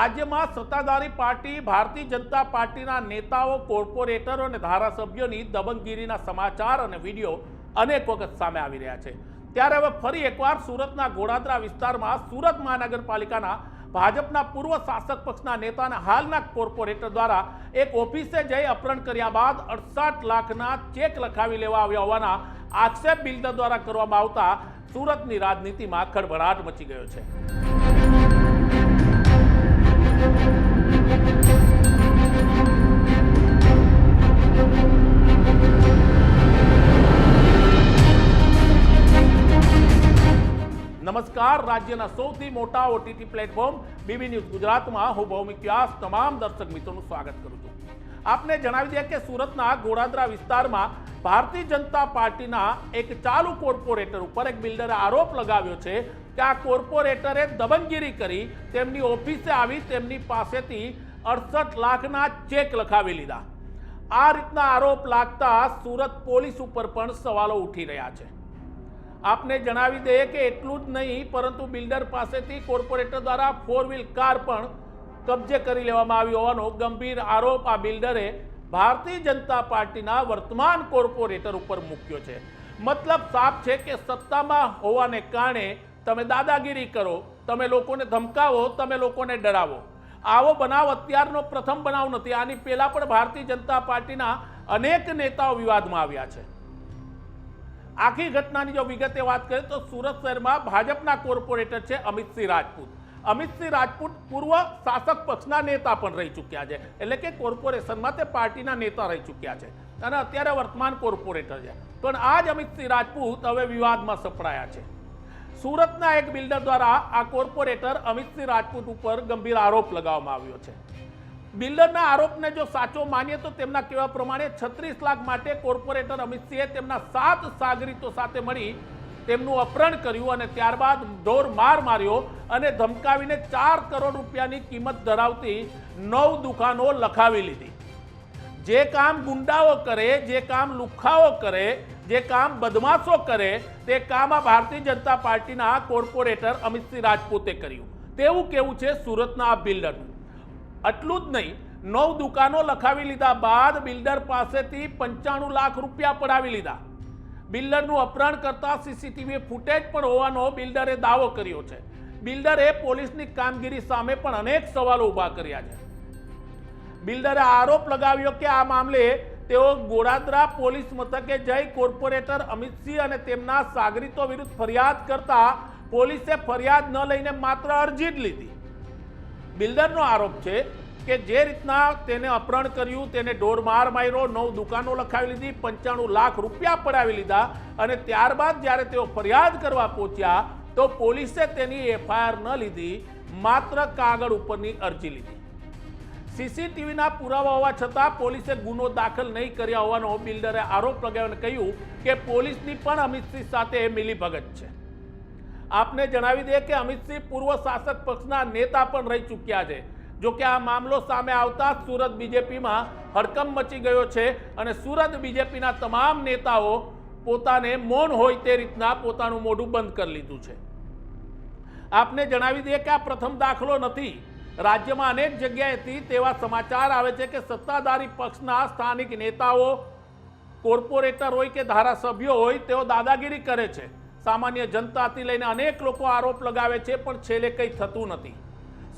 રાજ્યમાં સત્તાધારી પાર્ટી, ભારતીય જનતા પાર્ટીના નેતાઓ, કોર્પોરેટરો અને ધારાસભ્યોની દબંગગીરીના સમાચાર અને વીડિયો અનેક વખત સામે આવી રહ્યા છે. ત્યારે હવે ફરી એકવાર સુરતના ગોળાદરા વિસ્તારમાં સુરત મહાનગરપાલિકાના ભાજપના પૂર્વ શાસક પક્ષના નેતા અને હાલના કોર્પોરેટર દ્વારા એક ઓફિસે જઈ અપહરણ કર્યા બાદ અડસઠ લાખના ચેક લખાવી લેવા આવ્યા હોવાના આક્ષેપ બિલ્ડર દ્વારા કરવામાં આવતા સુરતની રાજનીતિમાં ખળભળાટ મચી ગયો છે. નમસ્કાર. રાજ્યના સૌથી મોટા ઓટીટી પ્લેટફોર્મ બીબી ન્યૂઝ ગુજરાતમાં હું ભૌમિક વ્યાસ. તમામ દર્શક મિત્રોનું સ્વાગત કરું છું. આપને જણાવી દઈએ કે સુરતના ગોળાદરા વિસ્તારમાં ભારતીય જનતા પાર્ટીના એક ચાલુ કોર્પોરેટર ઉપર એક બિલ્ડરે આરોપ લગાવ્યો છે કે આ કોર્પોરેટરે દબંગગીરી કરી, તેમની ઓફિસે આવી, તેમની પાસેથી અડસઠ લાખના ચેક લખાવી લીધા. આ રીતના આરોપ લાગતા સુરત પોલીસ ઉપર પણ સવાલો ઉઠી રહ્યા છે. આપને જણાવી દઈએ કે એટલું જ નહીં, પરંતુ બિલ્ડર પાસેથી કોર્પોરેટર દ્વારા ફોર વ્હીલ કાર પણ કબજે કરી લેવામાં આવી હોવાનો ગંભીર આરોપ આ બિલ્ડરે ભારતીય જનતા પાર્ટીના વર્તમાન કોર્પોરેટર ઉપર મૂક્યો છે. મતલબ સાફ છે કે સત્તામાં હોવાને કારણે તમે દાદાગીરી કરો, તમે લોકોને ધમકાવો, તમે લોકોને ડરાવો. આવો બનાવ અત્યારનો પ્રથમ બનાવ નથી, આની પહેલાં પણ ભારતીય જનતા પાર્ટીના અનેક નેતાઓ વિવાદમાં આવ્યા છે. આખી ઘટનાની જો વિગતે વાત કરીએ તો સુરત શહેરમાં ભાજપના કોર્પોરેટર છે અમિતસિંહ રાજપૂત. અમિતસિંહ રાજપૂત પૂર્વ શાસક પક્ષના નેતા પણ રહી ચૂક્યા છે. એટલે કે કોર્પોરેશનમાં તે પાર્ટીના નેતા રહી ચૂક્યા છે અને અત્યારે વર્તમાન કોર્પોરેટર છે. પણ આ જ અમિતસિંહ રાજપૂત હવે વિવાદમાં સપડાયા છે. સુરતના એક બિલ્ડર દ્વારા આ કોર્પોરેટર અમિતસિંહ રાજપૂત ઉપર ગંભીર આરોપ લગાવવામાં આવ્યો છે. બિલ્ડરના આરોપને જો સાચો માનીએ તો તેમના કહેવા પ્રમાણે છત્રીસ લાખ માટે કોર્પોરેટર અમિત સિંહે તેમના સાત સાગરીતો સાથે મળી તેમનું અપહરણ કર્યું અને ત્યારબાદ ઢોર માર માર્યો અને ધમકાવીને ચાર કરોડ રૂપિયાની કિંમત ધરાવતી નવ દુકાનો લખાવી લીધી. જે કામ ગુંડાઓ કરે, જે કામ લુખાઓ કરે, જે કામ બદમાશો કરે, તે કામ આ ભારતીય જનતા પાર્ટીના કોર્પોરેટર અમિતસિંહ રાજપૂતે કર્યું. તેવું કેવું છે સુરતના બિલ્ડરનું? આટલું જ નહીં, નવ દુકાનો લખાવી લીધા બાદ બિલ્ડર પાસેથી પંચાણું લાખ રૂપિયા પડાવી લીધા. બિલ્ડરનું અપહરણ કરતા સીસીટીવી ફૂટેજ પણ હોવાનો બિલ્ડરે દાવો કર્યો છે. બિલ્ડરે પોલીસની કામગીરી સામે પણ અનેક સવાલો ઊભા કર્યા છે. બિલ્ડરે આરોપ લગાવ્યો કે આ મામલે તેઓ ગોરાદરા પોલીસ મથકે જઈ કોર્પોરેટર અમિતસિંહ અને તેમના સાગરીતો વિરુદ્ધ ફરિયાદ કરતા પોલીસે ફરિયાદ ન લઈને માત્ર અરજી જ લીધી. બિલ્ડરનો આરોપ છે કે જે રીતના તેને અપહરણ કર્યું, તેને માર માર્યો, નવ દુકાનો લખાવી લીધી, પંચાણું લાખ રૂપિયા પડાવી લીધા અને ત્યારબાદ જ્યારે તેઓ ફરિયાદ કરવા પહોંચ્યા, તો પોલીસે તેની એફઆઈઆર ન લીધી, માત્ર કાગળ ઉપરની અરજી લીધી. સીસીટીવીના પુરાવા હોવા છતાં પોલીસે ગુનો દાખલ નહીં કર્યા હોવાનો બિલ્ડરે આરોપ લગાવ્યો અને કહ્યું કે પોલીસની પણ અમિત સિંહ સાથે મિલીભગત છે. આપને જણાવી દઈએ કે અમિતસિંહ પૂર્વ શાસક પક્ષના નેતા પણ રહી ચૂક્યા છે. જો કે આ મામલો સામે આવતા સુરત બીજેપીમાં હડકંપ મચી ગયો છે અને સુરત બીજેપીના તમામ નેતાઓ પોતાને મૌન હોય તે રીતના પોતાનું મોઢું બંધ કરી લીધું છે. આપને જણાવી દઈએ કે આ પ્રથમ દાખલો નથી. રાજ્યમાં અનેક જગ્યાએથી તેવા સમાચાર આવે છે કે સત્તાધારી પક્ષના સ્થાનિક નેતાઓ કોર્પોરેટર હોય કે ધારાસભ્યો હોય તેઓ દાદાગીરી કરે છે. સામાન્ય જનતાથી લઈને અનેક લોકો આરોપ લગાવે છે, પણ છેલ્લે કંઈ થતું નથી.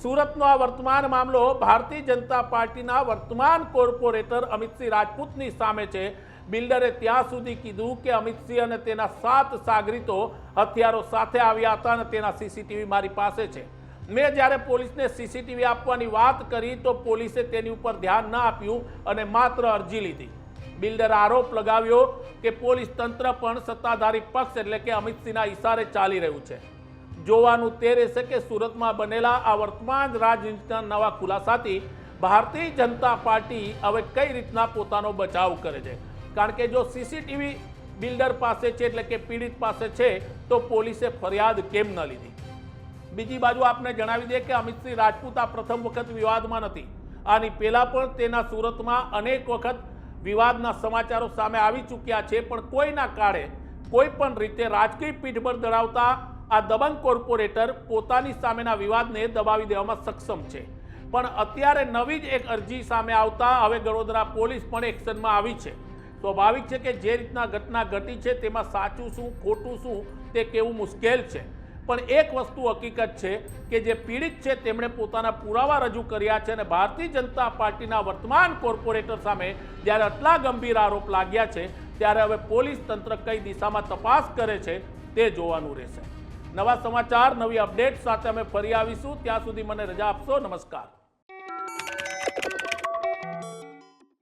સુરતનો આ વર્તમાન મામલો ભારતીય જનતા પાર્ટીના વર્તમાન કોર્પોરેટર અમિતસિંહ રાજપૂતની સામે છે. બિલ્ડરે ત્યાં સુધી કીધું કે અમિતસિંહ અને તેના સાત સાગરીતો હથિયારો સાથે આવ્યા હતા અને તેના સીસીટીવી મારી પાસે છે. મેં જ્યારે પોલીસને સીસીટીવી આપવાની વાત કરી તો પોલીસે તેની ઉપર ધ્યાન ન આપ્યું અને માત્ર અરજી લીધી. બિલ્ડર આરોપ લગાવ્યો કે પોલીસ તંત્ર પણ સત્તાધારી પક્ષ એટલે કે અમિતસિંહના ઇશારે ચાલી રહ્યું છે. જોવાનું તે રહેશે કે સુરતમાં બનેલા આ વર્તમાન રાજનીતિના નવા ખુલાસાથી ભારતીય જનતા પાર્ટી હવે કઈ રીતના પોતાનો બચાવ કરે છે? કારણ કે જો સીસીટીવી બિલ્ડર પાસે છે એટલે કે પીડિત પાસે છે, તો પોલીસે ફરિયાદ કેમ ન લીધી? બીજી બાજુ આપને જણાવી દઈએ કે અમિતસિંહ રાજપૂત આ પ્રથમ વખત વિવાદમાં નથી. આની પહેલા પણ તેના સુરતમાં અનેક વખત વિવાદના સમાચારો સામે આવી ચૂક્યા છે, પણ કોઈના કાળે કોઈ પણ રીતે રાજકીય પીઠબળ ધરાવતા આ દબંગ કોર્પોરેટર પોતાની સામેના વિવાદને દબાવી દેવામાં સક્ષમ છે. પણ અત્યારે નવી જ એક અરજી સામે આવતા હવે વડોદરા પોલીસ પણ એક્શનમાં આવી છે. સ્વાભાવિક છે કે જે રીતના ઘટના ઘટી છે તેમાં સાચું શું, ખોટું શું તે કેવું મુશ્કેલ છે. પણ એક વસ્તુ હકીકત છે કે જે પીડિત છે, તેમણે પોતાના પુરાવા રજૂ કર્યા છે અને ભારતીય જનતા પાર્ટીના વર્તમાન કોર્પોરેટર સામે જ્યારે આટલા ગંભીર આરોપ લાગ્યા છે, ત્યારે હવે પોલીસ તંત્ર કઈ દિશામાં તપાસ કરે છે તે જોવાનું રહેશે. નવા સમાચાર, નવી અપડેટ સાથે અમે ફરી આવીશું. ત્યાં સુધી મને રજા આપશો. નમસ્કાર.